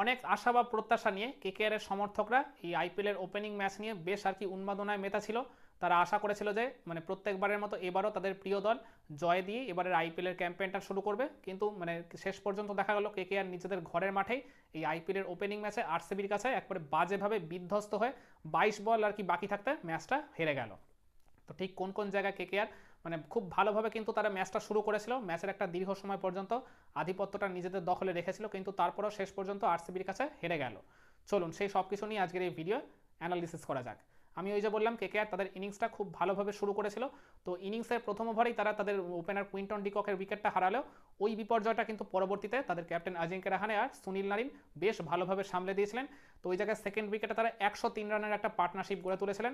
অনেক আশা বা প্রত্যাশা নিয়ে কেকেআরের সমর্থকরা এই আইপিএলের ওপেনিং ম্যাচ নিয়ে বেশ আর কি উন্মাদনায় মেতা ছিল। তারা আশা করেছিল যে মানে প্রত্যেকবারের মতো এবারও তাদের প্রিয় দল জয় দিয়ে এবারের আইপিএলের ক্যাম্পেইনটা শুরু করবে। কিন্তু মানে শেষ পর্যন্ত দেখা গেল কেকেআর নিজেদের ঘরের মাঠেই এই আইপিএলের ওপেনিং ম্যাচে আরসিবির কাছে একবারে বাজেভাবে বিধ্বস্ত হয়ে বাইশ বল আর কি বাকি থাকতে ম্যাচটা হেরে গেল। তো ঠিক কোন কোন জায়গায় কেকেআর মানে খুব ভালোভাবে কিন্তু তারা ম্যাচটা শুরু করেছিল। ম্যাচের একটা দীর্ঘ সময় পর্যন্ত আধিপত্যটা নিজেদের দখলে রেখেছিল, কিন্তু তারপরেও শেষ পর্যন্ত আরসিবির কাছে হেরে গেল। চলুন সেই সব কিছু নিয়ে আজকের এই ভিডিও অ্যানালিসিস করা যাক। আমি ওই যে বললাম কেকেআর তাদের ইনিংসটা খুব ভালোভাবে শুরু করেছিল। তো ইনিংসের প্রথম ওভারেই তারা তাদের ওপেনার কুইন্টন ডিককের উইকেটটা হারালেও ওই বিপর্যয়টা কিন্তু পরবর্তীতে তাদের ক্যাপ্টেন আজিঙ্কে রাহানে আর সুনীল নারিন বেশ ভালোভাবে সামলে দিয়েছিলেন। তো ওই জায়গায় সেকেন্ড উইকেটে তারা একশো তিন রানের একটা পার্টনারশিপ গড়ে তুলেছিলেন।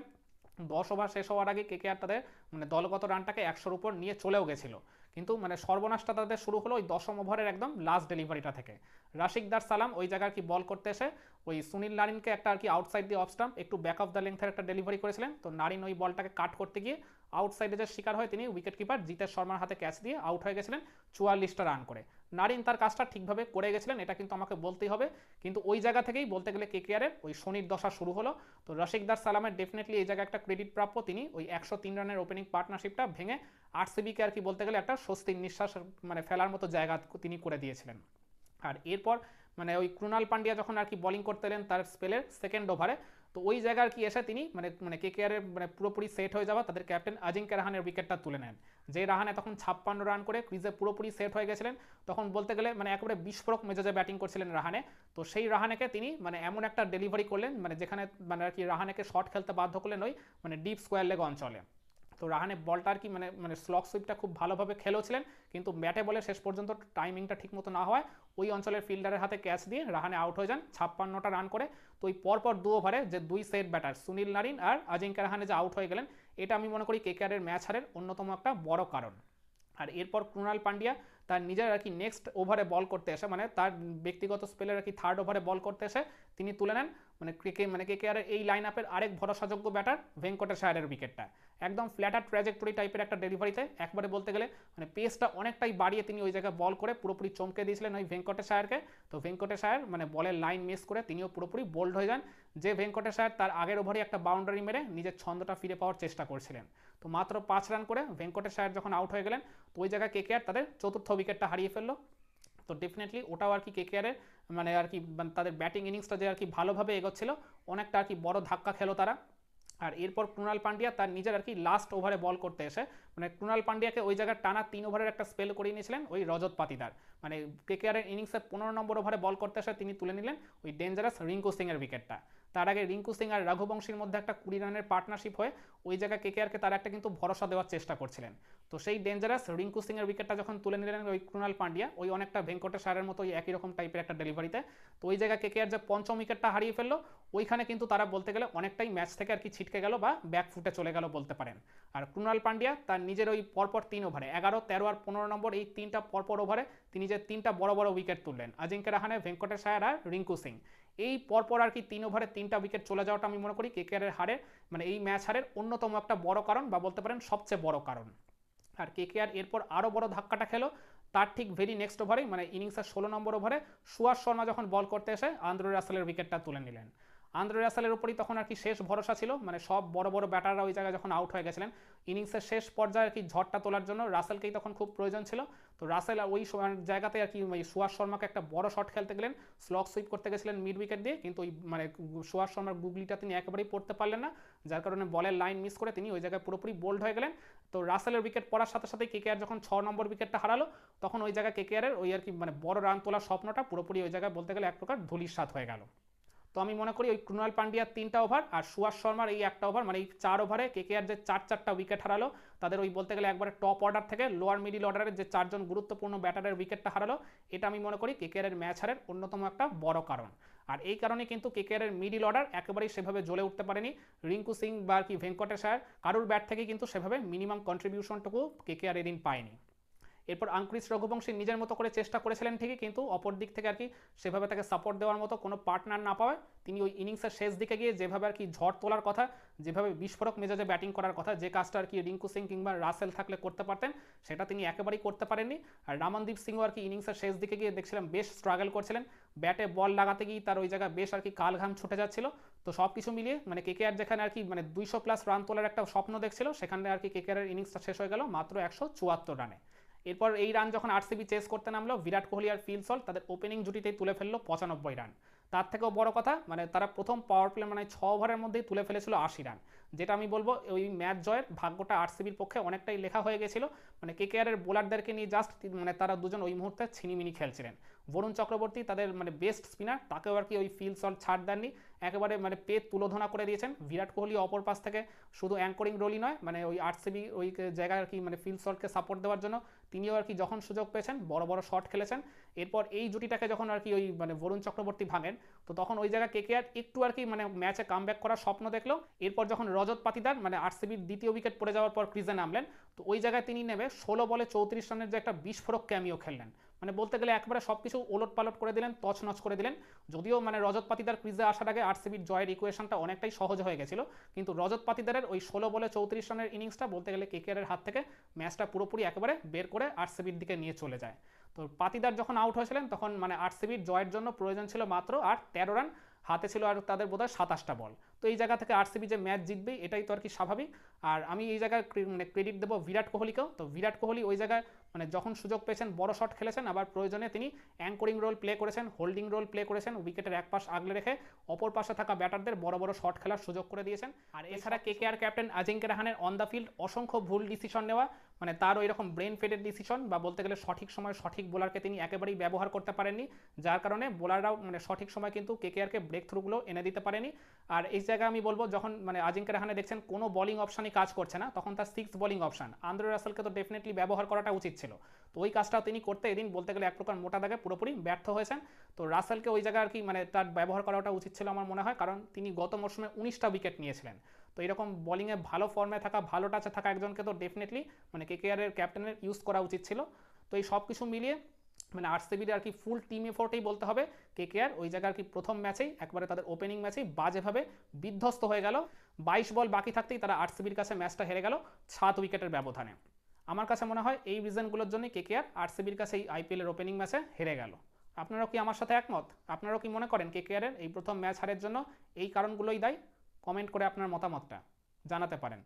দশ ওভার শেষ হওয়ার আগে কে কেকেআর তাদের মানে দলগত রানটাকে একশোর উপর নিয়ে চলেও গেছিল। কিন্তু মানে সর্বনাশটা তাদের শুরু হলো ওই দশম ওভারের একদম লাস্ট ডেলিভারিটা থেকে। রাশিকদার সালাম ওই জায়গায় কি বল করতে এসে ওই সুনীল নারিনকে একটা আর কি আউটসাইড দিয়ে অফ স্টাম্প একটু ব্যাক অফ দ্য লেন্থের একটা ডেলিভারি করেছিলেন। তো নারিন ওই বলটাকে কাট করতে গিয়ে আউটসাইডে যে শিকার হয় তিনি উইকেট কিপার জিতেশ শর্মার হাতে ক্যাচ দিয়ে আউট হয়ে গেছিলেন চুয়াল্লিশটা রান করে। নারিন তার কাজটা ঠিকভাবে করে গেছিলেন, এটা কিন্তু আমাকে বলতেই হবে। কিন্তু ওই জায়গা থেকেই বলতে গেলে কেকেআরের ওই শনির দশা শুরু হলো। তো রশিকদার সালামের ডেফিনেটলি এই জায়গায় একটা ক্রেডিট প্রাপ্য তিনি ওই একশো তিন রানের ওপেনিং পার্টনারশিপটা ভেঙে আরসিবিকে আর কি বলতে গেলে একটা স্বস্তির নিঃশ্বাস মানে ফেলার মতো জায়গা তিনি করে দিয়েছিলেন। আর এরপর মানে ওই ক্রুনাল পান্ডিয়া যখন আর কি বোলিং করতে এলেন তার স্পেলের সেকেন্ড ওভারে তো ওই জায়গার কি এসে তিনি মানে মানে কে কে মানে পুরোপুরি সেট হয়ে যাওয়া তাদের ক্যাপ্টেন আজিঙ্কে রাহানের উইকেটটা তুলে নেন। যে রাহানে তখন ছাপ্পান্ন রান করে ক্রিজে পুরোপুরি সেট হয়ে গেছিলেন। তখন বলতে গেলে মানে একেবারে বিস্ফোরক মেজাজে ব্যাটিং করছিলেন রাহানে। তো সেই রাহানেকে তিনি মানে এমন একটা ডেলিভারি করলেন মানে যেখানে মানে আর কি রাহানেকে শর্ট খেলতে বাধ্য করলেন ওই মানে ডিপ স্কোয়ার লেগ অঞ্চলে। তো রাহানে বলটা আর কি মানে মানে স্লক সুইপটা খুব ভালোভাবে খেলেছিলেন কিন্তু ব্যাটে বলে শেষ পর্যন্ত টাইমিংটা ঠিকমতো না হয় ওই অঞ্চলের ফিল্ডারের হাতে ক্যাচ দিয়ে রাহানে আউট হয়ে যান ছাপ্পান্নটা রান করে। তো ওই পরপর দু ওভারে যে দুই সেট ব্যাটার সুনীল নারিন আর আজিঙ্কা রাহানে যে আউট হয়ে গেলেন, এটা আমি মনে করি কেকেআরের ম্যাচ হারের অন্যতম একটা বড় কারণ। আর এরপর কুণাল পান্ডিয়া তার নিজের আর কি নেক্সট ওভারে বল করতে এসে মানে তার ব্যক্তিগত স্পেলের আর কি থার্ড ওভারে বল করতে এসে তিনি তুলে নেন। মানে ক্রিকে মানে কে কেআরের এই লাইন আপের আরেক ভরসাযোগ্য ব্যাটার ভেঙ্কটেশায়ারের উইকেটটা একদম ফ্ল্যাটার ট্র্যাজেক্টরি টাইপের একটা ডেলিভারিতে একবারে বলতে গেলে মানে পেসটা অনেকটাই বাড়িয়ে তিনি ওই জায়গায় বল করে পুরোপুরি চমকে দিয়েছিলেন ওই ভেঙ্কটেশায়ারকে। তো ভেঙ্কটেশায়ার মানে বলের লাইন মিস করে তিনিও পুরোপুরি বোল্ড হয়ে যান। যে ভেঙ্কটেশায়ার তার আগের ওভারে একটা বাউন্ডারি মেরে নিজের ছন্দটা ফিরে পাওয়ার চেষ্টা করছিলেন। তো মাত্র পাঁচ রান করে ভেঙ্কটেশায়ার যখন আউট হয়ে গেলেন, তো ওই জায়গায় কেকেআর তাদের চতুর্থ উইকেটটা হারিয়ে ফেলল। তো ডেফিনেটলি ওটাও আর কি কেকেআরের মানে আর কি মানে তাদের ব্যাটিং ইনিংসটা যে আর কি ভালোভাবে এগোচ্ছিল, অনেকটা আর কি বড় ধাক্কা খেলো তারা। আর এরপর ক্রুনাল পান্ডিয়া তার নিজের আর কি লাস্ট ওভারে বল করতে এসে মানে ক্রুনাল পান্ডিয়াকে ওই জায়গায় টানা তিন ওভারের একটা স্পেল করিয়ে নিয়েছিলেন ওই রজত পাতিদার। মানে কেকেআরের ইনিংসে পনেরো নম্বর ওভারে বল করতে এসে তিনি তুলে নিলেন ওই ডেঞ্জারাস রিঙ্কু সিংয়ের উইকেটটা তার আগে রিঙ্কু সিং আর রঘুবংশীর মধ্যে একটা কুড়ি রানের পার্টনারশিপ হয়ে ওই জায়গায় কেকেআরকে তারা একটা কিন্তু ভরসা দেওয়ার চেষ্টা করছিলেন। তো সেই ডেঞ্জারাস রিঙ্কু সিংয়ের উইকেটটা যখন তুলে নিলেন ওই ক্রুনাল পান্ডিয়া, ওই অনেকটা ভেঙ্কটেশ সারের মতো একই রকম টাইপের একটা ডেলিভারিতে তো। ওই জায়গায় কেকেআর যে পঞ্চম উইকেটটা হারিয়ে ফেলল, ওইখানে কিন্তু তারা বলতে গেলে অনেকটাই ম্যাচ থেকে আর কি ছিটকে গেল বা ব্যাক ফুটে চলে গেল বলতে পারেন। আর ক্রুনাল পান্ডিয়া তার নিজের ওই পরপর তিন ওভারে এগারো, তেরো আর পনেরো নম্বর এই তিনটা পরপর ওভারে তিনি যে তিনটা বড় বড় উইকেট তুললেন আজিঙ্কে রাহানে ভেঙ্কটেশ আর রিঙ্কু সিং। এই পরপর আর কি তিন ওভারে তিনটা উইকেট চলে যাওয়াটা আমি মনে করি কেকেআরের হারের মানে এই ম্যাচ হারের অন্যতম একটা বড় কারণ বা বলতে পারেন সবচেয়ে বড় কারণ। আর কেকেআর এরপর আরও বড় ধাক্কাটা খেলো, তার ঠিক ভেরি নেক্সট ওভারেই মানে ইনিংসের ষোলো নম্বর ওভারে সুয়াস শর্মা যখন বল করতে এসে আন্দ্র রাসেলের উইকেটটা তুলে নিলেন। আন্দ্রে রাসেলের উপরই তখন আর কি শেষ ভরসা ছিল। মানে সব বড় বড় ব্যাটাররা ওই জায়গায় যখন আউট হয়ে গেছিলেন, ইনিংসের শেষ পর্যায়ে আর কি ঝড়টা তোলার জন্য রাসেলকেই তখন খুব প্রয়োজন ছিল। তো রাসেল ওই জায়গাতে আর কি সুয়াস শর্মাকে একটা বড় শট খেলতে গেলেন স্লক সুইপ করতে গেছিলেন মিড উইকেট দিয়ে। কিন্তু ওই মানে সুয়াস শর্মার গুগলিটা তিনি একেবারেই পড়তে পারলেন না, যার কারণে বলের লাইন মিস করে তিনি ওই জায়গায় পুরোপুরি বোল্ড হয়ে গেলেন। তো রাসেলের উইকেট পড়ার সাথে সাথে কেকেআর যখন ছ নম্বর উইকেটটা হারালো, তখন ওই জায়গায় কেকেআরের ওই আর কি মানে বড় রান তোলার স্বপ্নটা পুরোপুরি ওই জায়গায় বলতে গেলে এক প্রকার ধুলির সাথ হয়ে গেল। তো আমি মনে করি ওই ক্রুনাল পান্ডিয়ার তিনটা ওভার আর সুয়াস শর্মার এই একটা ওভার মানে এই চার ওভারে কে কেকেআর যে চার চারটা উইকেট হারালো, তাদের ওই বলতে গেলে একবারে টপ অর্ডার থেকে লোয়ার মিডিল অর্ডারের যে চারজন গুরুত্বপূর্ণ ব্যাটারের উইকেটটা হারালো, এটা আমি মনে করি কেকেআরের ম্যাচ হারের অন্যতম একটা বড় কারণ। আর এই কারণে কিন্তু কে কেকেআরের মিডিল অর্ডার একেবারেই সেভাবে জ্বলে উঠতে পারেনি। রিঙ্কু সিং বা কি ভেঙ্কটেশ কারুর ব্যাট থেকে কিন্তু সেভাবে মিনিমাম কন্ট্রিবিউশনটুকু কে কেকেআর এদিন পায়নি। এরপর আঙ্কুরিশ রঘুবংশী নিজের মতো করে চেষ্টা করেছিলেন ঠিকই, কিন্তু অপর দিক থেকে আর কি সেভাবে তাকে সাপোর্ট দেওয়ার মতো কোনো পার্টনার না পাওয়ায় তিনি ওই ইনিংসের শেষ দিকে গিয়ে যেভাবে আর কি ঝড় তোলার কথা, যেভাবে বিস্ফোরক মেজাজে ব্যাটিং করার কথা, যে কাজটা আর কি রিঙ্কু সিং কিংবা রাসেল থাকলে করতে পারতেন, সেটা তিনি একেবারেই করতে পারেননি। আর রামনদীপ সিংও আর কি ইনিংসের শেষ দিকে গিয়ে দেখছিলাম বেশ স্ট্রাগল করছিলেন। ব্যাটে বল লাগাতে গিয়ে তার ওই জায়গায় বেশ আর কি কাল ঘাম ছুটে যাচ্ছিল। তো সব কিছু মিলিয়ে মানে কেকেআর যেখানে আর কি মানে দুইশো প্লাস রান তোলার একটা স্বপ্ন দেখছিল, সেখানে আর কি কেকেআরের ইনিংসটা শেষ হয়ে গেল মাত্র একশো চুয়াত্তর রানে এরপর এই রান যখন আরসিবি চেস করতে নামলো, বিরাট কোহলি আর ফিল সল্ট তাদের ওপেনিং জুটিতেই তুলে ফেলল পঁচানব্বই রান তার থেকেও বড় কথা মানে তারা প্রথম পাওয়ার প্লে মানে ছ ওভারের মধ্যেই তুলে ফেলেছিল আশি রান যেটা আমি বলব, ওই ম্যাচ জয়ের ভাগ্যটা আরসিবির পক্ষে অনেকটাই লেখা হয়ে গেছিল। মানে কেকেআরের বোলারদেরকে নিয়ে জাস্ট মানে তারা দুজন ওই মুহূর্তে ছিনিমিনি খেলছিলেন। বরুণ চক্রবর্তী তাদের মানে বেস্ট স্পিনার তাকেও আর কি ওই ফিল সল্ট ছাড় দেননি। একেবারে মানে পে তুলোধনা করে দিয়েছেন বিরাট কোহলি অপর পাশ থেকে। শুধু অ্যাঙ্করিং রোলই নয় মানে ওই আরসিবি ওই জায়গায় আর কি মানে ফিল সল্টকে সাপোর্ট দেওয়ার জন্য তিনিও আর কি যখন সুযোগ পেয়েছেন, বড় বড় শট খেলেছেন। এরপর এই জুটিটাকে যখন আর কি ওই মানে বরুণ চক্রবর্তী ভাঙেন, তো তখন ওই জায়গায় কেকেআর একটু আর কি মানে ম্যাচে কামব্যাক করার স্বপ্ন দেখল। এরপর যখন রজত পাতিদার মানে আরসিবির দ্বিতীয় উইকেট পড়ে যাওয়ার পর ক্রিজে নামলেন, তো ওই জায়গায় তিনি নেবে ষোলো বলে চৌত্রিশ রানের যে একটা বিস্ফোরক ক্যামিও খেললেন। মানে বলতে গেলে একবারে সব কিছু ওলট পালট করে দিলেন, তছনছ করে দিলেন। যদিও মানে রজত পাতিদার ক্রিজে আসার আগে আরসিবির জয়ের ইকুয়েশনটা অনেকটাই সহজ হয়ে গেছিল। কিন্তু রজত পাতিদারের ওই ষোলো বলে চৌত্রিশ রানের ইনিংসটা বলতে গেলে কেকেআরের হাত থেকে ম্যাচটা পুরোপুরি একেবারে বের করে আরসিবির দিকে নিয়ে চলে যায়। তো পাতিদার যখন আউট হয়েছিলেন, তখন মানে আরসিবির জয়ের জন্য প্রয়োজন ছিল মাত্র আর তেরো রান, হাতে ছিল আর তাদের বোধহয় সাতাশটা বল তো এই জায়গা থেকে আরসিবি যে ম্যাচ জিতবে এটাই তো আর কি স্বাভাবিক। আর আমি এই জায়গায় মানে ক্রেডিট দেবো বিরাট কোহলিকেও। তো বিরাট কোহলি ওই জায়গায় মানে যখন সুযোগ পেয়েছেন বড় শট খেলেছেন আবার প্রয়োজনে তিনি অ্যাঙ্করিং রোল প্লে করেছেন হোল্ডিং রোল প্লে করেছেন উইকেটের এক পাশ আগলে রেখে অপর পাশে থাকা ব্যাটারদের বড় বড় শট খেলার সুযোগ করে দিয়েছেন। আর এছাড়া কেকেআর ক্যাপ্টেন আজিঙ্কে রাহানের অন দ্য ফিল্ড অসংখ্য ভুল ডিসিশন নেওয়া মানে তার ওই রকম ব্রেন ফেডের ডিসিশন বা বলতে গেলে সঠিক সময় সঠিক বোলারকে তিনি একেবারেই ব্যবহার করতে পারেননি যার কারণে বোলাররাও মানে সঠিক সময় কিন্তু কেকেআরকে ব্রেক থ্রুগুলো এনে দিতে পারেনি। আর এই জায়গায় আমি বলব, যখন মানে আজিঙ্কা রাহানে দেখছেন কোনো বলিং অপশানই কাজ করছে না, তখন তার সিক্স বলিং অপশান আন্দ্রে রাসেলকে তো ডেফিনেটলি ব্যবহার করাটা উচিত ছিল। তো ওই কাজটাও তিনি করতে এদিন বলতে গেলে এক প্রকার মোটা দাগে পুরোপুরি ব্যর্থ হয়েছেন। তো রাসেলকে ওই জায়গায় আর কি মানে তার ব্যবহার করাটা উচিত ছিল আমার মনে হয়, কারণ তিনি গত মরশুমে উনিশটা উইকেট নিয়েছিলেন। তো এরকম বলিংয়ে ভালো ফর্মে থাকা, ভালো টাচে থাকা একজনকে তো ডেফিনেটলি মানে কেকেআরের ক্যাপ্টেনের ইউজ করা উচিত ছিল। তো এই সব কিছু মিলিয়ে মানে আরসিবির আর কি ফুল টিম এফোর্টেই বলতে হবে। কে কে আর ওই জায়গায় আর কি প্রথম ম্যাচেই একবারে তাদের ওপেনিং ম্যাচেই বাজেভাবে বিধ্বস্ত হয়ে গেল। বাইশ বল বাকি থাকতেই তারা আরসিবির কাছে ম্যাচটা হেরে গেল সাত উইকেটের ব্যবধানে। আমার কাছে মনে হয় এই রিজনগুলোর জন্যই কেকেআর আরসিবির কাছে এই আইপিএলের ওপেনিং ম্যাচে হেরে গেল। আপনারাও কি আমার সাথে একমত? আপনারাও কি মনে করেন কেকেআরের এই প্রথম ম্যাচ হারের জন্য এই কারণগুলোই দায়ী? কমেন্ট করে আপনার মতামতটা জানাতে পারেন।